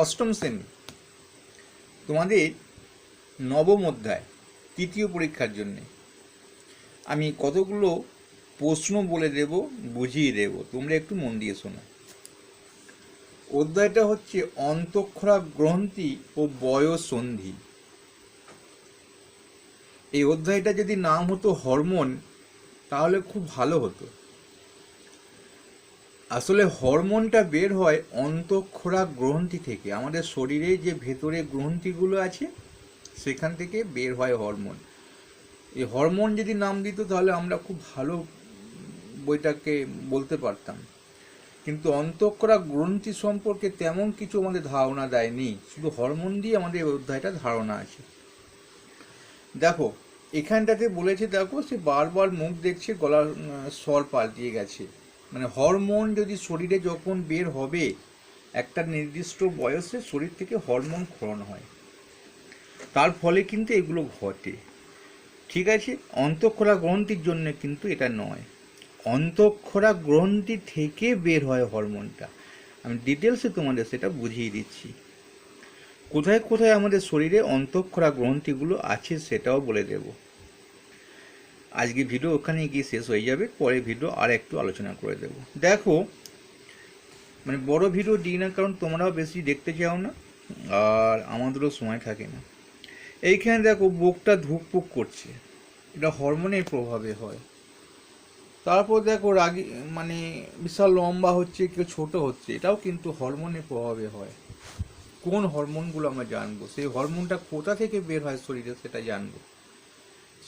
অষ্টম শ্রেণি। তোমাদের নবম অধ্যায়, তৃতীয় পরীক্ষার জন্যে। আমি কতগুলো প্রশ্ন বলে দেব, বুঝিয়ে দেব, তোমরা একটু মন দিয়ে শোনো। অধ্যায়টা হচ্ছে অন্তঃক্ষরা গ্রন্থি ও বয়সন্ধি। এই অধ্যায়টা যদি নাম হতো হরমোন, তাহলে খুব ভালো হতো। আসলে হরমোনটা বের হয় অন্তঃক্ষরা গ্রন্থি থেকে। আমাদের শরীরে যে ভেতরে গ্রন্থিগুলো আছে, সেখান থেকে বের হয় হরমোন। এই হরমোন যদি নাম দিত, তাহলে আমরা খুব ভালো বইটাকে বলতে পারতাম। কিন্তু অন্তঃক্ষরা গ্রন্থি সম্পর্কে তেমন কিছু আমাদের ধারণা দেয়নি। শুধু হরমোন দিয়ে আমাদের অধ্যায়টা ধারণা আছে। দেখো, এখানটাতে বলেছে, দেখো, সে বারবার মুখ দেখছে, গলার স্বর পাল্টিয়ে গেছে। মানে হরমোন যদি শরীরে যখন বের হবে, একটা নির্দিষ্ট বয়সে শরীর থেকে হরমোন ক্ষরণ হয়। তার ফলে কিন্তু এগুলো ঘটে। ঠিক আছে? অন্তঃক্ষরা গ্রন্থির জন্য কিন্তু এটা নয়। অন্তঃক্ষরা গ্রন্থি থেকে বের হয় হরমোনটা। আমি ডিটেলসে তোমাদের সেটা বুঝিয়ে দিচ্ছি। কোথায় কোথায় আমাদের শরীরে অন্তঃক্ষরা গ্রন্থিগুলো আছে সেটাও বলে দেব। আজকে ভিডিও ওখানে গিয়ে শেষ হয়ে যাবে। পরে ভিডিও আর একটু আলোচনা করে দেব। দেখো মানে বড় ভিডিও দিই না, কারণ তোমরাও বেশি দেখতে চাও না, আর আমাদেরও সময় থাকে না। এইখানে দেখো, বুকটা ধুকপুক করছে। এটা হরমোনের প্রভাবে হয়। তারপর দেখো, রাগি মানে বিশাল লম্বা হচ্ছে, কেউ ছোট হচ্ছে, এটাও কিন্তু হরমোনের প্রভাবে হয়। কোন হরমোনগুলো আমরা জানব? সেই হরমোনটা কোথা থেকে বের হয় শরীরে, সেটা জানব।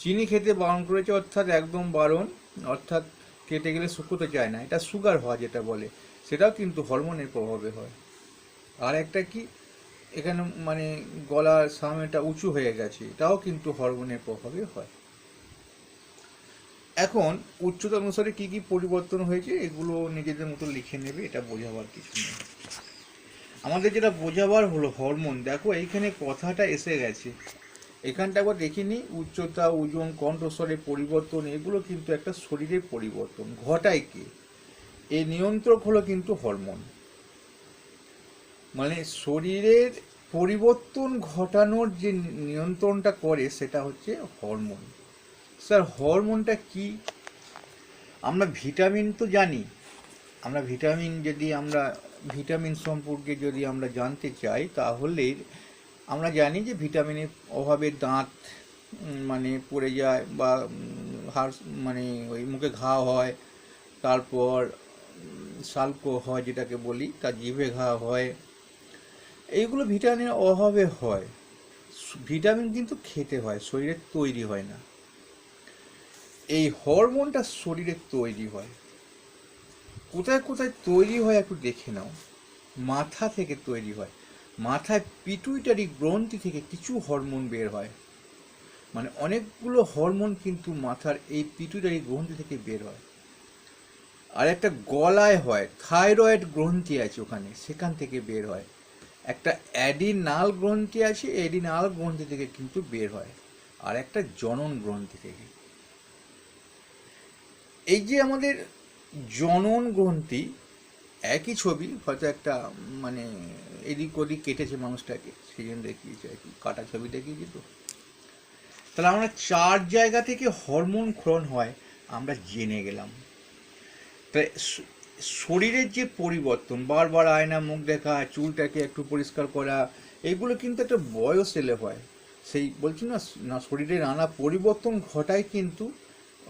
চিনি খেতে বারণ করেছে, অর্থাৎ একদম বারণ, অর্থাৎ কেটে গেলে শুকোতে চায় না। এটা সুগার হওয়া যেটা বলে, সেটাও কিন্তু হরমোনের প্রভাবে হয়। আর একটা কি, এখানে মানে গলার সামনেটা উঁচু হয়ে গেছে, এটাও কিন্তু হরমোনের প্রভাবে হয়। এখন উচ্চতা অনুসারে কি কি পরিবর্তন হয়েছে, এগুলো নিজেদের মতো লিখে নেবে, এটা বোঝাবার কিছু নেই। আমাদের যেটা বোঝাবার হলো হরমোন, দেখো এইখানে কথাটা এসে গেছে। এখানটা একবার দেখিনি উচ্চতা, ওজন, কণ্ঠস্বরের পরিবর্তন, এগুলো কিন্তু একটা শরীরের পরিবর্তন। ঘটায় কে? এই নিয়ন্ত্রক হলো কিন্তু হরমোন। মানে শরীরের পরিবর্তন ঘটানোর যে নিয়ন্ত্রণটা করে, সেটা হচ্ছে হরমোন। স্যার, হরমোনটা কি? আমরা ভিটামিন তো জানি। আমরা ভিটামিন যদি আমরা, ভিটামিন সম্পর্কে যদি আমরা জানতে চাই, তাহলে আমরা জানি যে ভিটামিনের অভাবে দাঁত মানে পড়ে যায় বা হাড় মানে ওই মুখে ঘা হয়, তারপর সালকো হয় যেটাকে বলি, তার জিভে ঘা হয়। এইগুলো ভিটামিনের অভাবে হয়। ভিটামিন কিন্তু খেতে হয়, শরীরে তৈরি হয় না। এই হরমোনটা শরীরে তৈরি হয়। কোথায় কোথায় তৈরি হয় একটু দেখে নাও। মাথা থেকে তৈরি হয়। মাথায় পিটুইটারি গ্রন্থি থেকে কিছু হরমোন বের হয়। মানে অনেকগুলো হরমোন কিন্তু মাথার এই পিটুইটারি গ্রন্থি থেকে বের হয়। আর একটা গলায় হয়, থাইরয়েড গ্রন্থি আছে ওখানে, সেখান থেকে বের হয়। একটা অ্যাডিনাল গ্রন্থি আছে, অ্যাডিনাল গ্রন্থি থেকে কিন্তু বের হয়। আর একটা জনন গ্রন্থি থেকে। এই যে আমাদের জনন গ্রন্থি একই ছবি, হয়তো একটা মানে এদিক ওদিক কেটেছে মানুষটাকে সেই জন্য দেখিয়েছে আর কি, কাটা ছবি দেখিয়েছি তো। তাহলে আমরা চার জায়গা থেকে হরমোন ক্ষরণ হয়, আমরা জেনে গেলাম। তাই শরীরের যে পরিবর্তন, বারবার আয়না মুখ দেখা, চুলটাকে একটু পরিষ্কার করা, এগুলো কিন্তু একটা বয়স এলে হয়। সেই বলছি না না শরীরে নানা পরিবর্তন ঘটায় কিন্তু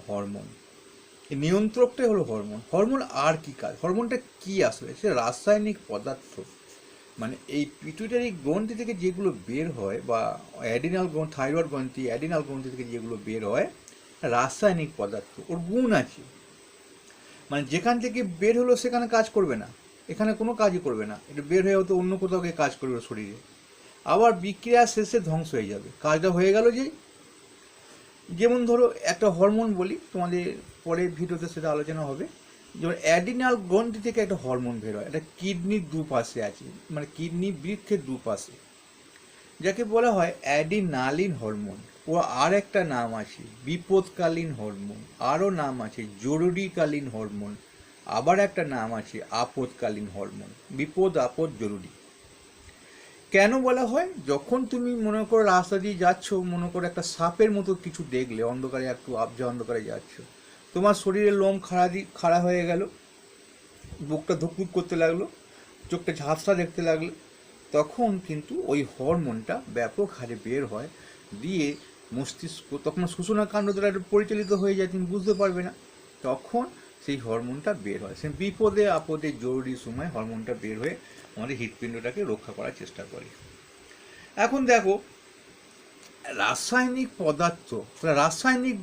হরমোন। নিয়ন্ত্রকটাই হলো হরমোন। হরমোন আর কি কাজ? হরমোনটা কি আসলে? সে রাসায়নিক পদার্থ। মানে এই পিটুইটারি গ্রন্থি থেকে যেগুলো বের হয় বা অ্যাডিনাল গ্রন্থি, থাইরয়েড গ্রন্থি, অ্যাডিনাল গ্রন্থি থেকে যেগুলো বের হয়, রাসায়নিক পদার্থ, ওর গুণ আছে। মানে যেখান থেকে বের হলো সেখানে কাজ করবে না। এখানে কোনো কাজই করবে না। এটা বের হয়ে হয়তো অন্য কোথাও গিয়ে কাজ করবে শরীরে। আবার বিক্রিয়া শেষে ধ্বংস হয়ে যাবে। কাজটা হয়ে গেল যে যেমন ধরো একটা হরমোন বলি, তোমাদের পরের ভিডিওতে সেটা আলোচনা হবে। যেমন অ্যাডিনাল গ্রন্থি থেকে একটা হরমোন বের হয় এটা কিডনির দুপাশে আছে মানে কিডনি বৃক্ষের দুপাশে যাকে বলা হয় অ্যাডিনালিন হরমোন ও আর একটা নাম আছে, বিপদকালীন হরমোন আরও নাম আছে, জরুরিকালীন হরমোন আবার একটা নাম আছে, আপদকালীন হরমোন বিপদ, আপদ, জরুরি। কেন বলা হয়? যখন তুমি মনে করো রাস্তা দিয়ে যাচ্ছ, মনে করো একটা সাপের মতো কিছু দেখলে, অন্ধকারে একটু আবজা অন্ধকারে যাচ্ছ, তোমার শরীরের লোম খাড়া দি, খাড়া হয়ে গেল, বুকটা ধুকধুক করতে লাগল, চোখটা ঝাপসা দেখতে লাগল, তখন কিন্তু ওই হরমোনটা ব্যাপক হারে বের হয়, দিয়ে মস্তিষ্ক, তখন সূচনা কাণ্ড দ্বারা পরিচালিত হয়ে যায়, তুমি বুঝতে পারবে না। তখন সেই হরমোনটা বের হয়। সে বিপদে, আপদে, জরুরি সময় হরমোনটা বের হয়ে আমাদের হৃৎপিণ্ডটাকে রক্ষা করার চেষ্টা করে। এখন দেখো, রাসায়নিক পদার্থ রাসায়নিক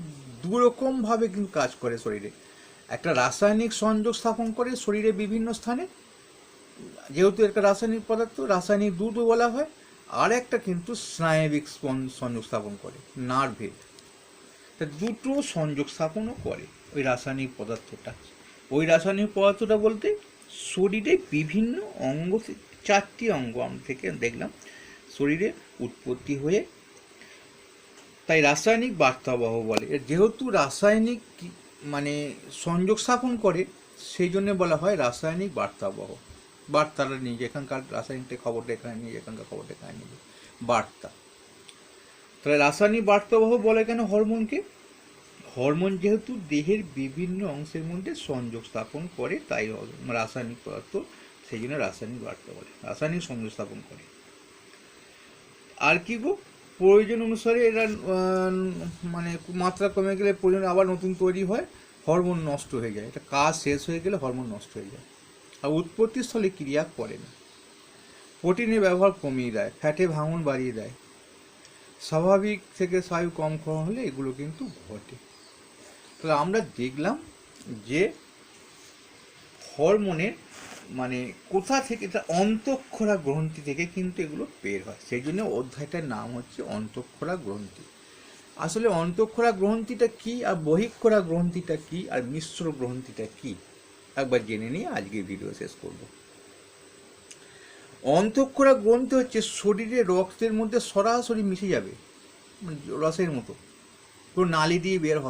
দুরকমভাবে কিন্তু কাজ করে শরীরে। একটা রাসায়নিক সংযোগ স্থাপন করে শরীরে বিভিন্ন স্থানে। যেহেতু একটা রাসায়নিক পদার্থ, রাসায়নিক দুধও বলা হয় আর একটা কিন্তু স্নায়বিক সংযোগ স্থাপন করে, নার্ভে। তা দুটো সংযোগ স্থাপনও করে। ওই রাসায়নিক পদার্থটা। ওই রাসায়নিক পদার্থটা বলতে শরীরে বিভিন্ন অঙ্গ, চারটি অঙ্গ আমরা থেকে দেখলাম। শরীরে উৎপত্তি হয়ে তাই রাসায়নিক বার্তাবহ বলে। যেহেতু রাসায়নিক মানে সংযোগ স্থাপন করে, সেই জন্য বলা হয় রাসায়নিক বার্তাবহ। বার্তাটা নিয়ে এখানকার রাসায়নিকটা খবরটা এখানে নিয়ে এখানকার খবরটা এখানে নিয়ে বার্তা। তাহলে রাসায়নিক বার্তাবহ বলে কেন হরমোনকে? হরমোন যেহেতু দেহের বিভিন্ন অংশের মধ্যে সংযোগ স্থাপন করে, তাই হল- রাসায়নিক পদার্থ সেই জন্য রাসায়নিক বার্তা বলে, রাসায়নিক সংযোগ স্থাপন করে। আর কি গো? প্রয়োজন অনুসারে এরা মানে মাত্রা কমে গেলে প্রয়োজন আবার নতুন তৈরি হয়, হরমোন নষ্ট হয়ে যায়। এটা কাজ শেষ হয়ে গেলে হরমোন নষ্ট হয়ে যায়। আর উৎপত্তির স্থলে ক্রিয়া করে না। প্রোটিনের ব্যবহার কমিয়ে দেয়, ফ্যাটে ভাঙন বাড়িয়ে দেয়। স্বাভাবিক থেকে স্নায়ু কম খাওয়া হলে এগুলো কিন্তু ঘটে। তাহলে আমরা দেখলাম যে হরমোনের মানে কোথা থেকে এটা অন্তঃক্ষরা গ্রন্থি থেকে কিন্তু এগুলো বের হয়। সেই জন্য অধ্যায়টার নাম হচ্ছে অন্তঃক্ষরা গ্রন্থি। আসলে অন্তঃক্ষরা গ্রন্থিটা কি আর বহিঃক্ষরা গ্রন্থিটা কি আর মিশ্র গ্রন্থিটা কি? একবার জেনে নিয়ে আজকে ভিডিও শেষ করব। অন্তঃক্ষরা গ্রন্থি হচ্ছে শরীরে রক্তের মধ্যে সরাসরি মিশে যাবে মানে রসের মতো। পুরো নালি দিয়ে বের হবে।